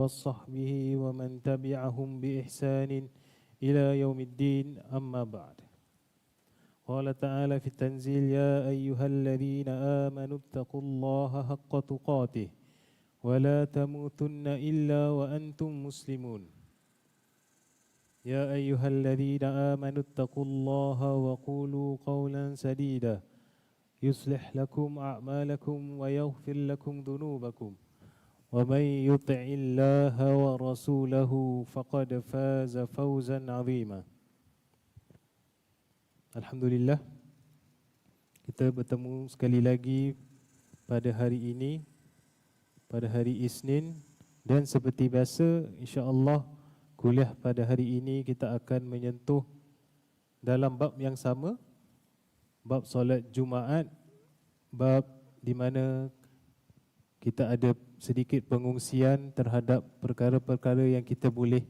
وصحبه ومن تبعهم بإحسان إلى يوم الدين. أما بعد قال تعالى في التنزيل يا أيها الذين آمنوا اتقوا الله حق تقاته ولا تموتن إلا وأنتم مسلمون. يا أيها الذين آمنوا اتقوا الله وقولوا قولا سديدا يصلح لكم أعمالكم ويغفر لكم ذنوبكم. ومن يطع الله ورسوله فقد فاز فوزا عظيما Alhamdulillah kita bertemu sekali lagi pada hari ini pada hari Isnin dan seperti biasa insya-Allah kuliah pada hari ini kita akan menyentuh dalam bab yang sama bab solat Jumaat bab di mana kita ada sedikit pengungsian terhadap perkara-perkara yang kita boleh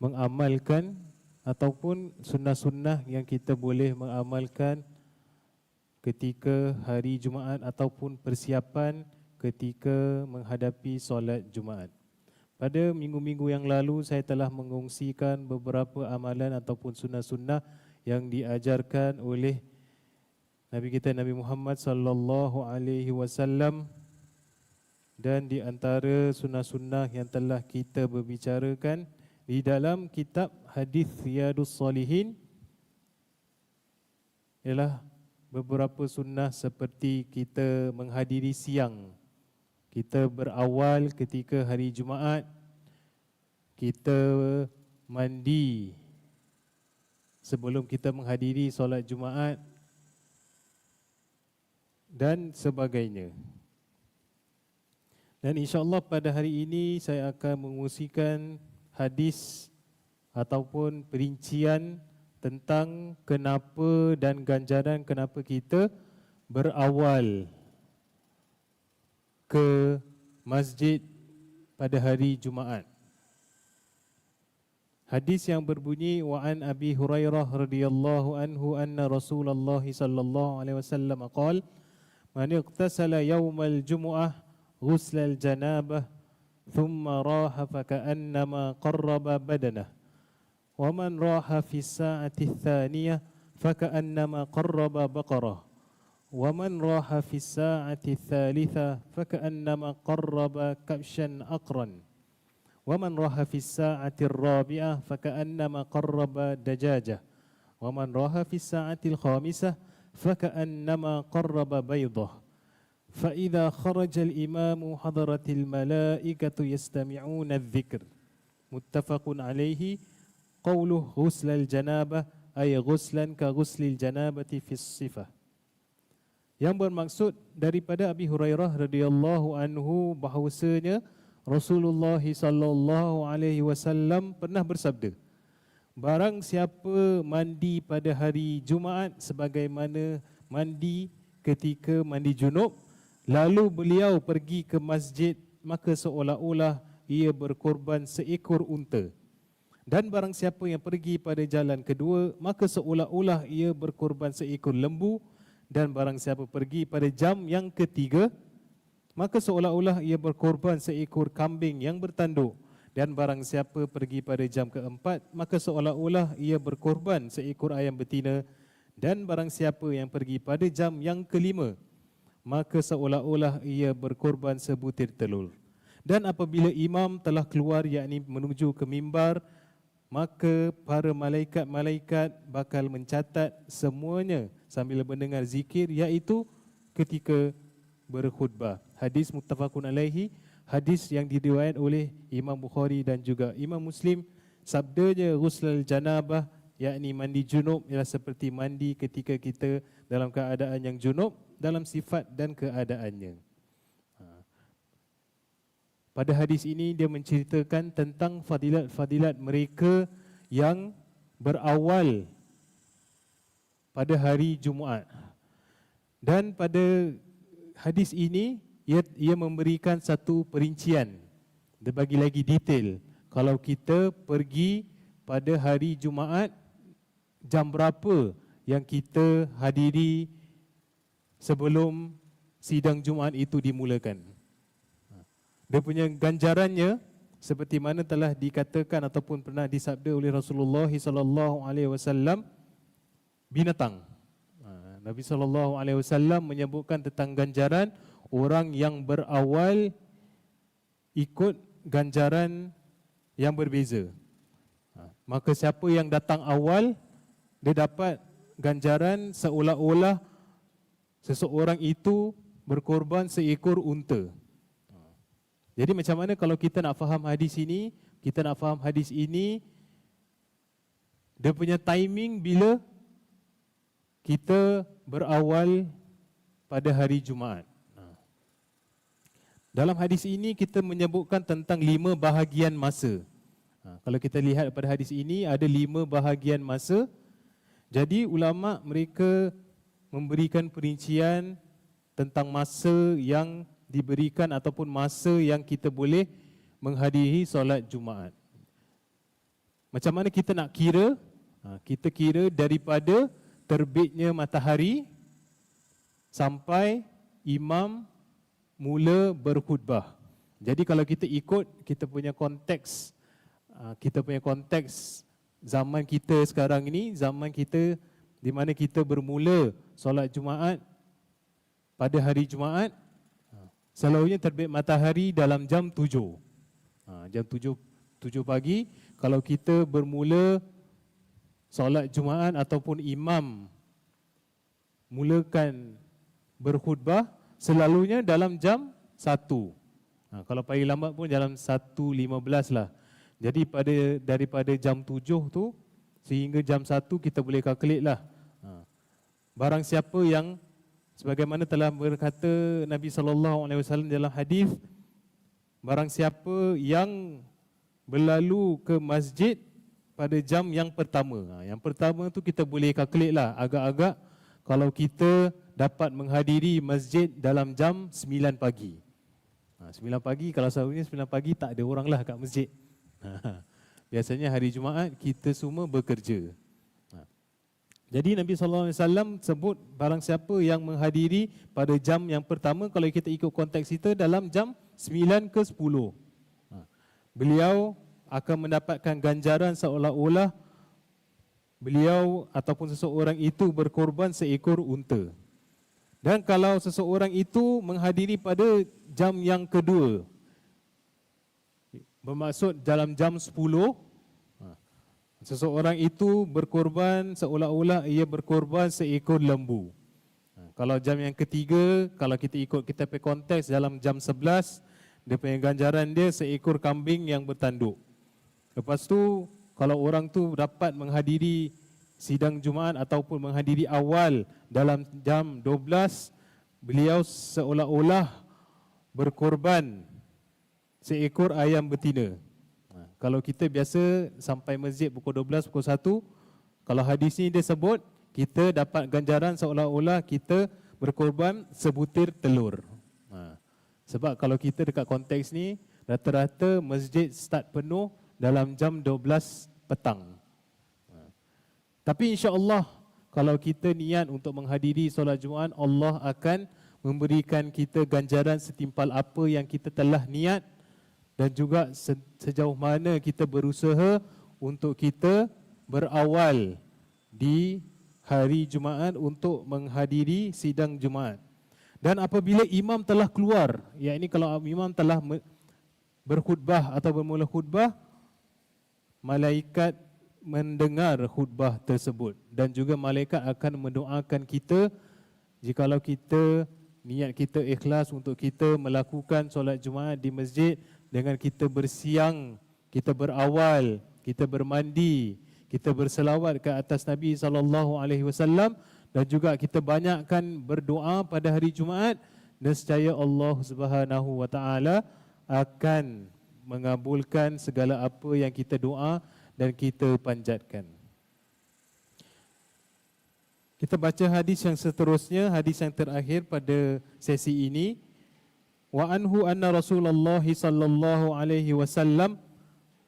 mengamalkan ataupun sunnah-sunnah yang kita boleh mengamalkan ketika hari Jumaat ataupun persiapan ketika menghadapi solat Jumaat. Pada minggu-minggu yang lalu saya telah mengungsikan beberapa amalan ataupun sunnah-sunnah yang diajarkan oleh Nabi kita Nabi Muhammad sallallahu alaihi wasallam dan di antara sunnah-sunnah yang telah kita berbicarakan di dalam kitab hadis Riyadus Salihin ialah beberapa sunnah seperti kita menghadiri siang. Kita berawal ketika hari Jumaat. Kita mandi sebelum kita menghadiri solat Jumaat dan sebagainya. Dan insyaAllah pada hari ini saya akan mengusikan hadis ataupun perincian tentang kenapa dan ganjaran kenapa kita berawal ke masjid pada hari Jumaat. Hadis yang berbunyi wa an Abi Hurairah radhiyallahu anhu anna Rasulullah sallallahu alaihi wasallam qala man iqtasala yawmal jumu'ah ghusla al-janabah ثم راح فكأنما قرب بدنه. ومن راح في الساعة الثانية فكأنما قرب بقرة. ومن راح في الساعة الثالثة فكأنما قرب كبشا أقرا. ومن راح في الساعة الرابعة فكأنما قرب دجاجة. ومن راح في الساعة الخامسة فكأنما قرب بيضة. فإذا خرج الإمام حضرت الملائكة يستمعون الذكر متفق عليه قوله غسل الجنابة أي غسلا كغسل الجنابة في الصفة yang bermaksud daripada Abi Hurairah radhiyallahu anhu bahawasanya Rasulullah sallallahu alaihi wasallam pernah bersabda Barang siapa mandi pada hari Jumaat sebagaimana mandi ketika mandi junub Lalu beliau pergi ke masjid maka seolah-olah ia berkorban seekor unta. Dan barang siapa yang pergi pada jalan kedua maka seolah-olah ia berkorban seekor lembu. Dan barang siapa pergi pada jam yang ketiga maka seolah-olah ia berkorban seekor kambing yang bertanduk. Dan barang siapa pergi pada jam keempat maka seolah-olah ia berkorban seekor ayam betina. Dan barang siapa yang pergi pada jam yang kelima maka seolah-olah ia berkorban sebutir telur. Dan apabila imam telah keluar yakni menuju ke mimbar, maka para malaikat-malaikat bakal mencatat semuanya sambil mendengar zikir iaitu ketika berkhutbah. Hadis muttafaqun alaihi, hadis yang diriwayat oleh Imam Bukhari dan juga Imam Muslim, sabdanya ghusl janabah yakni mandi junub ialah seperti mandi ketika kita dalam keadaan yang junub dalam sifat dan keadaannya. Ha. Pada hadis ini dia menceritakan tentang fadilat-fadilat mereka yang berawal pada hari Jumaat. Dan pada hadis ini ia, ia memberikan satu perincian. Dia bagi lagi detail. Kalau kita pergi pada hari Jumaat jam berapa yang kita hadiri sebelum sidang Jumaat itu dimulakan. Dia punya ganjarannya seperti mana telah dikatakan ataupun pernah disabda oleh Rasulullah sallallahu alaihi wasallam binatang. Ha, Nabi sallallahu alaihi wasallam menyebutkan tentang ganjaran orang yang berawal ikut ganjaran yang berbeza. Ha, Maka siapa yang datang awal dia dapat ganjaran seolah-olah seseorang itu berkorban seekor unta. Jadi macam mana kalau kita nak faham hadis ini, kita nak faham hadis ini dia punya timing bila kita berawal pada hari Jumaat. Dalam hadis ini kita menyebutkan tentang lima bahagian masa. Ha, Kalau kita lihat pada hadis ini ada lima bahagian masa. Jadi ulama mereka memberikan perincian tentang masa yang diberikan ataupun masa yang kita boleh menghadiri solat Jumaat. Macam mana kita nak kira? Ha, Kita kira daripada terbitnya matahari sampai imam mula berkhutbah. Jadi kalau kita ikut kita punya konteks ha, kita punya konteks zaman kita sekarang ini, zaman kita di mana kita bermula solat Jumaat pada hari Jumaat Selalunya terbit matahari dalam jam 7. Ha, jam 7, 7 pagi. Kalau kita bermula solat Jumaat ataupun imam mulakan berkhutbah, selalunya dalam jam 1. Ha, kalau paling lambat pun dalam 1.15 lah. Jadi pada daripada jam 7 tu sehingga jam 1 kita boleh kalkulate lah. Ha. Barang siapa yang sebagaimana telah berkata Nabi sallallahu alaihi wasallam dalam hadis barang siapa yang berlalu ke masjid pada jam yang pertama. Ha, yang pertama tu kita boleh kalkulate lah agak-agak kalau kita dapat menghadiri masjid dalam jam 9 pagi. Ha, 9 pagi kalau selalunya 9 pagi tak ada orang lah kat masjid. Ha, biasanya hari Jumaat kita semua bekerja. Jadi Nabi sallallahu alaihi wasallam sebut barang siapa yang menghadiri pada jam yang pertama kalau kita ikut konteks kita dalam jam 9 ke 10. Ha. Beliau akan mendapatkan ganjaran seolah-olah beliau ataupun seseorang itu berkorban seekor unta. Dan kalau seseorang itu menghadiri pada jam yang kedua bermaksud dalam jam 10 Seseorang itu berkorban seolah-olah ia berkorban seekor lembu. Ha, Kalau jam yang ketiga, kalau kita ikut kita punya konteks dalam jam 11, dia punya ganjaran dia seekor kambing yang bertanduk. Lepas tu, kalau orang tu dapat menghadiri sidang Jumaat ataupun menghadiri awal dalam jam 12, beliau seolah-olah berkorban seekor ayam betina. Kalau kita biasa sampai masjid pukul 12, pukul 1, kalau hadis ni dia sebut, kita dapat ganjaran seolah-olah kita berkorban sebutir telur. Ha. Sebab kalau kita dekat konteks ni, rata-rata masjid start penuh dalam jam 12 petang. Ha. Tapi insya Allah kalau kita niat untuk menghadiri solat Jumaat, Allah akan memberikan kita ganjaran setimpal apa yang kita telah niat dan juga sejauh mana kita berusaha untuk kita berawal di hari Jumaat untuk menghadiri sidang Jumaat. Dan apabila imam telah keluar, ya ini kalau imam telah berkhutbah atau bermula khutbah, malaikat mendengar khutbah tersebut dan juga malaikat akan mendoakan kita jikalau kita niat kita ikhlas untuk kita melakukan solat Jumaat di masjid dengan kita bersiang, kita berawal, kita bermandi, kita berselawat ke atas Nabi sallallahu alaihi wasallam dan juga kita banyakkan berdoa pada hari Jumaat nescaya Allah Subhanahu wa taala akan mengabulkan segala apa yang kita doa dan kita panjatkan. Kita baca hadis yang seterusnya, hadis yang terakhir pada sesi ini وعنه أن رسول الله صلى الله عليه وسلم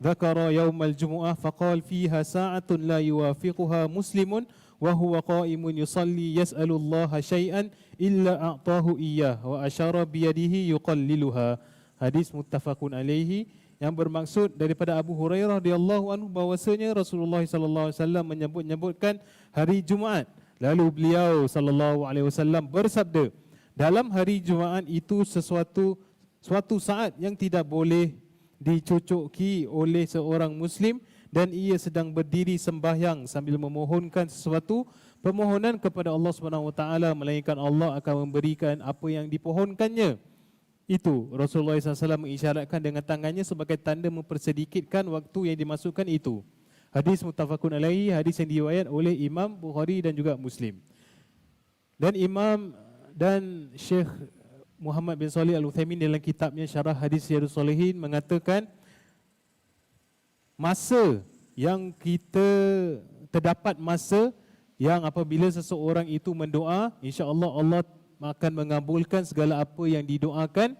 ذكر يوم الجمعة فقال فيها ساعة لا يوافقها مسلم وهو قائم يصلي يسأل الله شيئا إلا أعطاه إياه وأشار بيده يقللها حديث متفق عليه yang bermaksud daripada Abu Hurairah radhiyallahu anhu bahwasanya Rasulullah sallallahu alaihi wasallam menyebut-nyebutkan hari Jumaat. Lalu beliau sallallahu alaihi wasallam bersabda, dalam hari Jumaat itu sesuatu suatu saat yang tidak boleh dicucuki oleh seorang muslim dan ia sedang berdiri sembahyang sambil memohonkan sesuatu permohonan kepada Allah Subhanahu wa taala melainkan Allah akan memberikan apa yang dipohonkannya itu Rasulullah SAW mengisyaratkan dengan tangannya sebagai tanda mempersedikitkan waktu yang dimasukkan itu. Hadis mutafakun alaihi, hadis yang diwayat oleh Imam Bukhari dan juga Muslim. Dan Imam dan Syekh Muhammad bin Salih Al-Uthaymin dalam kitabnya Syarah Hadis Yadus Solehin mengatakan masa yang kita terdapat masa yang apabila seseorang itu mendoa, insya-Allah Allah akan mengabulkan segala apa yang didoakan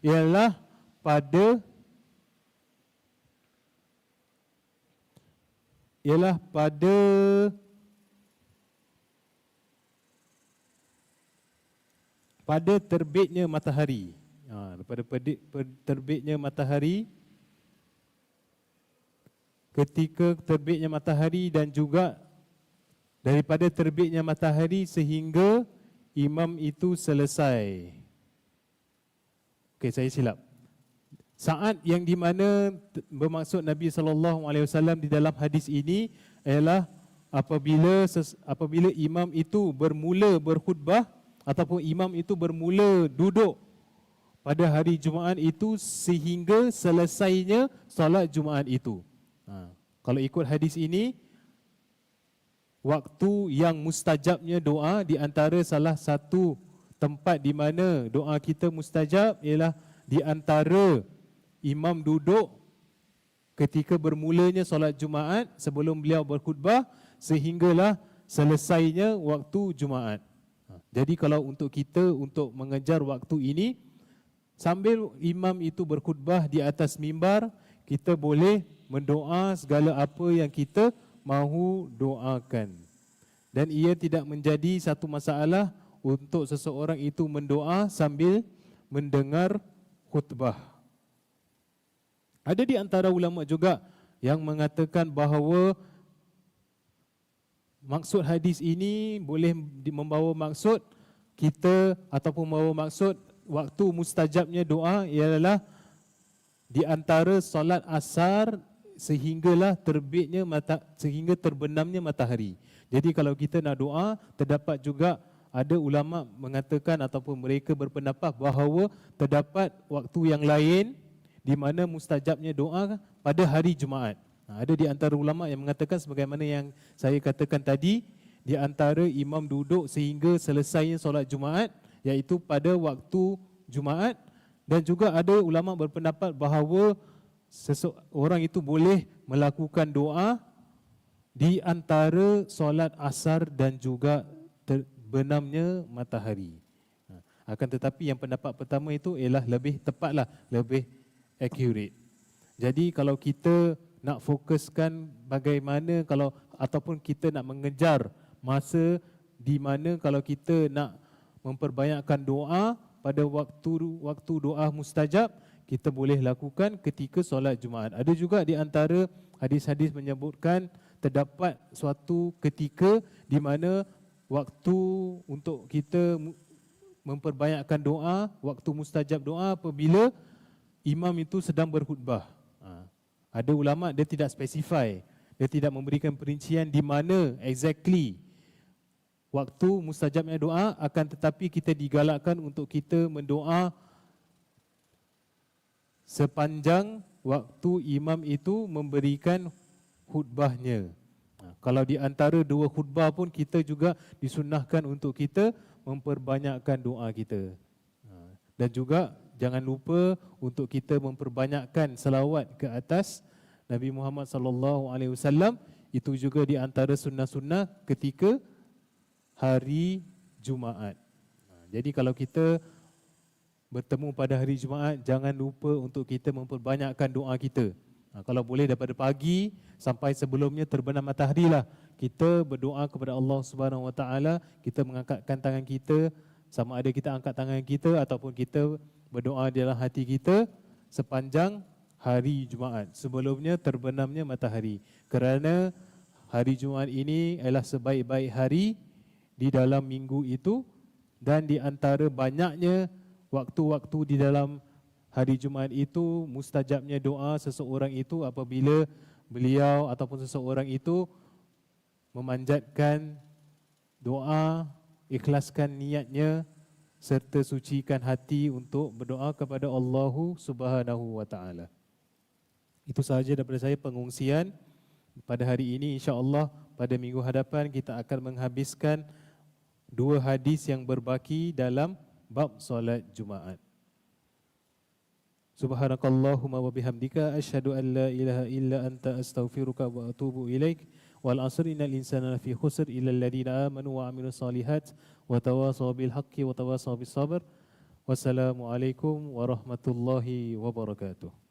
ialah pada ialah pada pada terbitnya matahari. Ha, pada terbitnya matahari ketika terbitnya matahari dan juga daripada terbitnya matahari sehingga imam itu selesai. Okey, saya silap. Saat yang di mana bermaksud Nabi sallallahu alaihi wasallam di dalam hadis ini ialah apabila apabila imam itu bermula berkhutbah ataupun imam itu bermula duduk pada hari Jumaat itu sehingga selesainya solat Jumaat itu. Ha. Kalau ikut hadis ini, waktu yang mustajabnya doa di antara salah satu tempat di mana doa kita mustajab ialah di antara imam duduk ketika bermulanya solat Jumaat sebelum beliau berkhutbah sehinggalah selesainya waktu Jumaat. Jadi kalau untuk kita untuk mengejar waktu ini sambil imam itu berkhutbah di atas mimbar kita boleh mendoa segala apa yang kita mahu doakan. Dan ia tidak menjadi satu masalah untuk seseorang itu mendoa sambil mendengar khutbah. Ada di antara ulama juga yang mengatakan bahawa maksud hadis ini boleh membawa maksud kita ataupun membawa maksud waktu mustajabnya doa ialah di antara solat asar sehinggalah terbitnya mata sehingga terbenamnya matahari. Jadi kalau kita nak doa terdapat juga ada ulama mengatakan ataupun mereka berpendapat bahawa terdapat waktu yang lain di mana mustajabnya doa pada hari Jumaat. Ha, ada di antara ulama yang mengatakan sebagaimana yang saya katakan tadi di antara imam duduk sehingga selesainya solat Jumaat iaitu pada waktu Jumaat dan juga ada ulama berpendapat bahawa seseorang itu boleh melakukan doa di antara solat asar dan juga terbenamnya matahari. Ha, akan tetapi yang pendapat pertama itu ialah lebih tepatlah, lebih accurate. Jadi kalau kita nak fokuskan bagaimana kalau ataupun kita nak mengejar masa di mana kalau kita nak memperbanyakkan doa pada waktu waktu doa mustajab kita boleh lakukan ketika solat Jumaat. Ada juga di antara hadis-hadis menyebutkan terdapat suatu ketika di mana waktu untuk kita memperbanyakkan doa, waktu mustajab doa apabila imam itu sedang berkhutbah. Ada ulama dia tidak specify, dia tidak memberikan perincian di mana exactly waktu mustajabnya doa akan tetapi kita digalakkan untuk kita mendoa sepanjang waktu imam itu memberikan khutbahnya. Ha, kalau di antara dua khutbah pun kita juga disunahkan untuk kita memperbanyakkan doa kita. Ha, dan juga jangan lupa untuk kita memperbanyakkan selawat ke atas Nabi Muhammad sallallahu alaihi wasallam itu juga di antara sunnah-sunnah ketika hari Jumaat. Ha, jadi kalau kita bertemu pada hari Jumaat, jangan lupa untuk kita memperbanyakkan doa kita. Ha, kalau boleh daripada pagi sampai sebelumnya terbenam matahari lah, kita berdoa kepada Allah Subhanahu Wa Taala, kita mengangkatkan tangan kita, sama ada kita angkat tangan kita ataupun kita berdoa dalam hati kita sepanjang hari Jumaat. Sebelumnya terbenamnya matahari. Kerana hari Jumaat ini adalah sebaik-baik hari di dalam minggu itu dan di antara banyaknya waktu-waktu di dalam hari Jumaat itu mustajabnya doa seseorang itu apabila beliau ataupun seseorang itu memanjatkan doa, ikhlaskan niatnya serta sucikan hati untuk berdoa kepada Allah Subhanahu wa taala. Itu sahaja daripada saya pengungsian pada hari ini insya-Allah pada minggu hadapan kita akan menghabiskan dua hadis yang berbaki dalam bab solat Jumaat. Subhanakallahumma wa bihamdika asyhadu an la ilaha illa anta astaghfiruka wa atubu ilaik. Wal asr innal insana lafi khusr illa alladhina amanu wa amilus solihat bil haqqi wa tawasaw bis sabr. Wassalamualaikum warahmatullahi wabarakatuh.